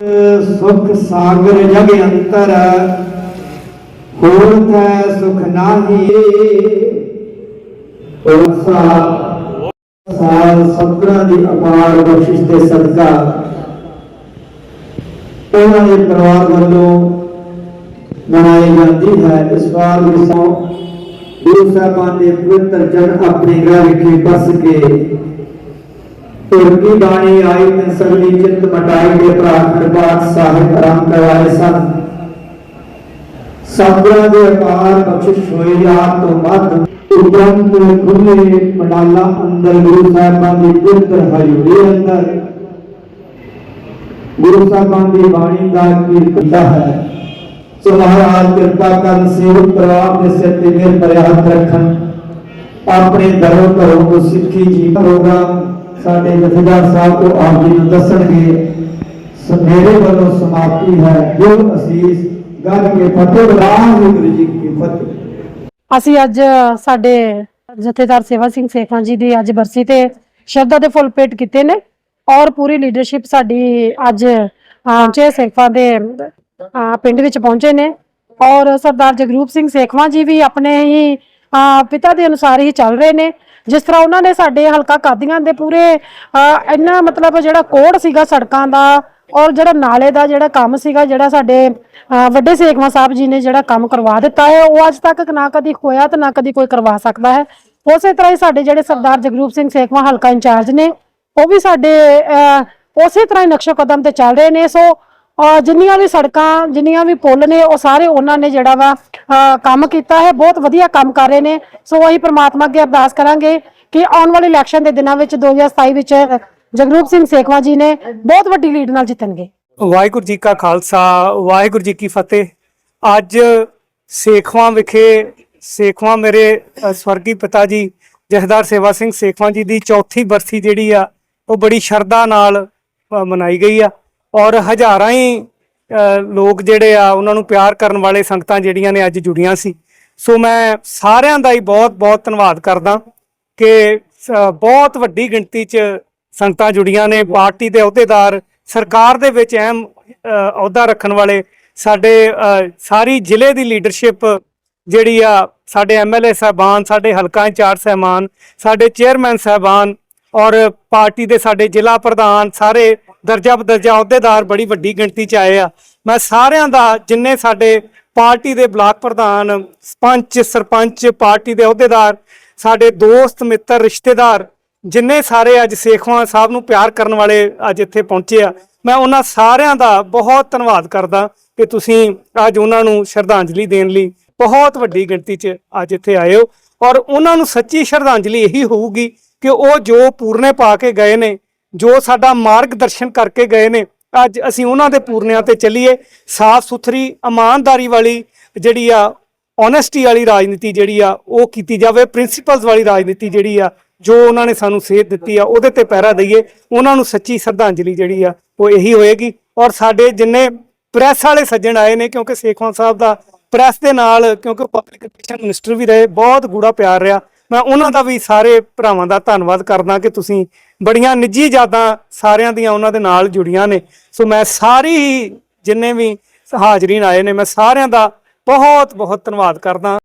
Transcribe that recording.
ਸੁਖ ਸਾਗਰ ਜਗ ਅੰਤਰ ਹੋਤ ਹੈ ਸੁਖ ਨਾਹੀ। ਉਸਾ ਸਾਲ ਸਤਿਗੁਰਾਂ ਦੀ ਅਪਾਰ ਬਖਸ਼ਿਸ਼ ਦੇ ਸਦਕਾ। ਉਹਨਾਂ ਦੇ ਪਰਿਵਾਰ ਵੱਲੋਂ ਮਨਾਈ ਜਾਂਦੀ ਹੈ ਇਸ ਵਾਰ ਵੀ ਸੋ। ਗੁਰੂ ਸਾਹਿਬਾਨ ਦੇ ਪਵਿੱਤਰ ਜਨ ਆਪਣੇ ਘਰ ਵਿਖੇ ਬਸ ਕੇ ਤੁਰਕੀ ਬਾਣੀ ਆਈ ਤੇ ਸਗਲੀ ਚਿੰਤ ਮਟਾਈ ਦੇ ਪ੍ਰਾਰਥਨ ਪਾਠ ਸਾਹਿਬ ਆਰੰਭ ਕਰਵਾਏ ਸਨ ਸਤਿਗੁਰਾਂ ਦੇ ਅਪਾਰ ਬਖਸ਼ਿਸ਼ ਹੋਈ ਆਪ ਤੋਂ ਮੱਧ ਉਪਰੰਤ ਖੁੱਲੇ ਪੰਡਾਲਾ ਅੰਦਰ ਗੁਰੂ ਸਾਹਿਬਾਂ ਦੀ ਪਵਿੱਤਰ ਹਜ਼ੂਰੀ ਅੰਦਰ ਗੁਰੂ ਸਾਹਿਬਾਂ ਦੀ ਬਾਣੀ ਦਾ ਕੀਰਤਨ ਹੈ ਸੋ ਮਹਾਰਾਜ ਕਿਰਪਾ ਕਰਨ ਸੇਵਕ ਪਰਿਵਾਰ ਦੇ ਸਿਰ ਤੇ ਮੇਰ ਭਰਿਆ ਹੱਥ ਰੱਖਣ ਆਪਣੇ ਦਰੋਂ ਘਰੋਂ ਕੋ ਸਿੱਖੀ ਜੀ ਪ੍ਰੋਗਰਾਮ ਸਾਡੇ ਜਥੇਦਾਰ ਸਾਹਿਬ ਕੋ ਆਪ ਜੀ ਨੂੰ ਦੱਸਣਗੇ ਮੇਰੇ ਵੱਲੋਂ ਸਮਾਪਤੀ ਹੈ। ਜੋ ਅਸੀਸ ਗੱਜ ਕੇ ਫਤਿਹ, ਵਾਹਿਗੁਰੂ ਜੀ ਕੀ ਫਤਿਹ। ਅਸੀਂ ਅੱਜ ਸਾਡੇ ਜਥੇਦਾਰ ਸੇਵਾ ਸਿੰਘ ਸੇਖਾਂ ਜੀ ਦੀ ਅੱਜ ਬਰਸੀ ਤੇ ਸ਼ਰਧਾ ਦੇ ਫੁੱਲ ਭੇਟ ਕੀਤੇ ਨੇ ਔਰ ਪੂਰੀ ਲੀਡਰਸ਼ਿਪ ਸਾਡੀ ਅੱਜ ਪਹੁੰਚੇ ਸੇਖਾਂ ਦੇ ਪਿੰਡ ਵਿੱਚ ਪਹੁੰਚੇ ਨੇ ਔਰ ਸਰਦਾਰ ਜਗਰੂਪ ਸਿੰਘ ਸੇਖਵਾਂ ਜੀ ਵੀ ਆਪਣੇ ਹੀ ਪਿਤਾ ਦੇ ਅਨੁਸਾਰ ਹੀ ਚੱਲ ਰਹੇ ਨੇ। ਜਿਸ ਤਰ੍ਹਾਂ ਉਹਨਾਂ ਨੇ ਸਾਡੇ ਹਲਕਾ ਕਾਦੀਆਂ ਦੇ ਪੂਰੇ ਇੰਨਾ ਮਤਲਬ ਜਿਹੜਾ ਕੋਡ ਸੀਗਾ ਸੜਕਾਂ ਦਾ ਔਰ ਜਿਹੜਾ ਨਾਲੇ ਦਾ ਜਿਹੜਾ ਕੰਮ ਸੀਗਾ ਜਿਹੜਾ ਸਾਡੇ ਵੱਡੇ ਸੇਖਵਾਂ ਸਾਹਿਬ ਜੀ ਨੇ ਜਿਹੜਾ ਕੰਮ ਕਰਵਾ ਦਿੱਤਾ ਹੈ ਉਹ ਅੱਜ ਤੱਕ ਨਾ ਕਦੀ ਹੋਇਆ ਤੇ ਨਾ ਕਦੀ ਕੋਈ ਕਰਵਾ ਸਕਦਾ ਹੈ। ਉਸੇ ਤਰ੍ਹਾਂ ਹੀ ਸਾਡੇ ਜਿਹੜੇ ਸਰਦਾਰ ਜਗਰੂਪ ਸਿੰਘ ਸੇਖਵਾਂ ਹਲਕਾ ਇੰਚਾਰਜ ਨੇ ਉਹ ਵੀ ਸਾਡੇ ਅਹ, ਉਸੇ ਤਰ੍ਹਾਂ ਹੀ ਨਕਸ਼ੋ ਕਦਮ ਤੇ ਚੱਲ ਰਹੇ ਨੇ। ਸੋ ਅਹ, ਜਿੰਨੀਆਂ ਵੀ ਸੜਕਾਂ ਜਿੰਨੀਆਂ ਵੀ ਪੁਲ ਨੇ ਉਹ ਸਾਰੇ ਉਹਨਾਂ ਨੇ ਜਿਹੜਾ ਵਾ ਕੰਮ ਕੀਤਾ ਹੈ ਬਹੁਤ ਵਧੀਆ ਕੰਮ ਕਰ ਰਹੇ ਨੇ। ਸੋ ਅਸੀਂ ਪ੍ਰਮਾਤਮਾ ਅੱਗੇ ਅਰਦਾਸ ਕਰਾਂਗੇ ਕਿ ਆਉਣ ਵਾਲੇ ਇਲੈਕਸ਼ਨ ਦੇ ਦਿਨਾਂ ਵਿੱਚ 2027 ਵਿੱਚ ਜਗਰੂਪ ਸਿੰਘ ਸੇਖਵਾਂ ਜੀ ਨੇ ਬਹੁਤ ਵੱਡੀ ਲੀਡ ਨਾਲ ਜਿੱਤਣਗੇ। ਵਾਹਿਗੁਰੂ ਜੀ ਕਾ ਖਾਲਸਾ ਵਾਹਿਗੁਰੂ ਜੀ ਕੀ ਫਤਿਹ। ਅੱਜ ਸੇਖਵਾਂ ਵਿਖੇ ਸੇਖਵਾਂ ਮੇਰੇ ਸਵਰਗੀ ਪਿਤਾ ਜੀ ਜਹਦਾਰ ਸੇਵਾ ਸਿੰਘ ਸੇਖਵਾਂ ਜੀ ਦੀ ਚੌਥੀ ਬਰਸੀ ਜਿਹੜੀ ਆ ਉਹ ਬੜੀ ਸ਼ਰਧਾ ਨਾਲ ਮਨਾਈ ਗਈ ਆ। ਔਰ ਹਜ਼ਾਰਾਂ ਹੀ ਲੋਕ ਜਿਹੜੇ ਆ, ਉਹਨਾਂ ਨੂੰ ਪਿਆਰ ਕਰਨ ਵਾਲੇ ਸੰਗਤਾਂ ਜਿਹੜੀਆਂ ਨੇ ਅੱਜ ਜੁੜੀਆਂ ਸੀ। ਸੋ ਮੈਂ ਸਾਰਿਆਂ ਦਾ ਹੀ ਬਹੁਤ ਬਹੁਤ ਧੰਨਵਾਦ ਕਰਦਾ ਕਿ ਬਹੁਤ ਵੱਡੀ ਗਿਣਤੀ 'ਚ ਸੰਗਤਾਂ ਜੁੜੀਆਂ ਨੇ। ਪਾਰਟੀ ਦੇ ਅਹੁਦੇਦਾਰ, ਸਰਕਾਰ ਦੇ ਵਿੱਚ ਅਹਿਮ ਅਹੁਦਾ ਰੱਖਣ ਵਾਲੇ ਸਾਡੇ ਸਾਰੀ ਜ਼ਿਲ੍ਹੇ ਦੀ ਲੀਡਰਸ਼ਿਪ ਜਿਹੜੀ ਆ, ਸਾਡੇ ਐਮਐਲਏ ਸਾਹਿਬਾਨ, ਸਾਡੇ ਹਲਕਾ ਇੰਚਾਰਜ ਸਹਿਬਾਨ, ਸਾਡੇ ਚੇਅਰਮੈਨ ਸਾਹਿਬਾਨ ਔਰ ਪਾਰਟੀ ਦੇ ਸਾਡੇ ਜ਼ਿਲ੍ਹਾ ਪ੍ਰਧਾਨ, ਸਾਰੇ ਦਰਜਾ ਬਦਰਜਾ ਅਹੁਦੇਦਾਰ ਬੜੀ ਵੱਡੀ ਗਿਣਤੀ 'ਚ ਆਏ ਆ। ਮੈਂ ਸਾਰਿਆਂ ਦਾ ਜਿੰਨੇ ਸਾਡੇ ਪਾਰਟੀ ਦੇ ਬਲਾਕ ਪ੍ਰਧਾਨ ਪੰਚ ਸਰਪੰਚ, ਪਾਰਟੀ ਦੇ ਅਹੁਦੇਦਾਰ, ਸਾਡੇ ਦੋਸਤ, ਮਿੱਤਰ, ਰਿਸ਼ਤੇਦਾਰ, ਜਿੰਨੇ ਸਾਰੇ ਅੱਜ ਸੇਖਵਾਂ ਸਾਹਿਬ ਨੂੰ ਪਿਆਰ ਕਰਨ ਵਾਲੇ ਅੱਜ ਇੱਥੇ ਪਹੁੰਚੇ ਆ, ਮੈਂ ਉਹਨਾਂ ਸਾਰਿਆਂ ਦਾ ਬਹੁਤ ਧੰਨਵਾਦ ਕਰਦਾ ਕਿ ਤੁਸੀਂ ਅੱਜ ਉਹਨਾਂ ਨੂੰ ਸ਼ਰਧਾਂਜਲੀ ਦੇਣ ਲਈ ਬਹੁਤ ਵੱਡੀ ਗਿਣਤੀ 'ਚ ਅੱਜ ਇੱਥੇ ਆਏ ਹੋ। ਔਰ ਉਹਨਾਂ ਨੂੰ ਸੱਚੀ ਸ਼ਰਧਾਂਜਲੀ ਇਹੀ ਹੋਊਗੀ ਕਿ ਉਹ ਜੋ ਪੂਰਨੇ ਪਾ ਕੇ ਗਏ ਨੇ ਜੋ ਸਾਡਾ ਮਾਰਗਦਰਸ਼ਨ ਕਰਕੇ ਗਏ ਨੇ, ਅੱਜ ਅਸੀਂ ਉਹਨਾਂ ਦੇ ਪੂਰਨਿਆਂ ਤੇ ਚੱਲੀਏ। ਸਾਫ਼ ਸੁਥਰੀ, ਇਮਾਨਦਾਰੀ ਵਾਲੀ ਜਿਹੜੀ ਆ ਓਨੈਸਟੀ ਵਾਲੀ ਰਾਜਨੀਤੀ ਜਿਹੜੀ ਆ, ਉਹ ਕੀਤੀ ਜਾਵੇ। ਪ੍ਰਿੰਸੀਪਲਸ ਵਾਲੀ ਰਾਜਨੀਤੀ ਜਿਹੜੀ ਆ, ਜੋ ਉਹਨਾਂ ਨੇ ਸਾਨੂੰ ਸੇਧ ਦਿੱਤੀ ਆ, ਉਹਦੇ ਤੇ ਪਹਿਰਾ ਦਈਏ। ਉਹਨਾਂ ਨੂੰ ਸੱਚੀ ਸ਼ਰਧਾਂਜਲੀ ਜਿਹੜੀ ਆ, ਉਹ ਇਹੀ ਹੋਏਗੀ। ਔਰ ਸਾਡੇ ਜਿੰਨੇ ਪ੍ਰੈਸ ਵਾਲੇ ਸੱਜਣ ਆਏ ਨੇ, ਕਿਉਂਕਿ ਸੇਖਵਾਂ ਸਾਹਿਬ ਦਾ ਪ੍ਰੈਸ ਦੇ ਨਾਲ, ਕਿਉਂਕਿ ਪਬਲਿਕ ਰਿਲੇਸ਼ਨ ਮਿਨਿਸਟਰ ਵੀ ਰਹੇ, ਬਹੁਤ ਗੂੜਾ ਪਿਆਰ ਰਿਹਾ। ਮੈਂ ਉਹਨਾਂ ਦਾ ਵੀ ਸਾਰੇ ਭਰਾਵਾਂ ਦਾ ਧੰਨਵਾਦ ਕਰਦਾ ਕਿ ਤੁਸੀਂ ਬੜੀਆਂ ਨਿੱਜੀ ਯਾਦਾਂ ਸਾਰਿਆਂ ਦੀਆਂ ਉਹਨਾਂ ਦੇ ਨਾਲ ਜੁੜੀਆਂ ਨੇ। ਸੋ ਮੈਂ ਸਾਰੀ ਹੀ ਜਿੰਨੇ ਵੀ ਹਾਜ਼ਰੀਨ ਆਏ ਨੇ, ਮੈਂ ਸਾਰਿਆਂ ਦਾ ਬਹੁਤ ਬਹੁਤ ਧੰਨਵਾਦ ਕਰਦਾ।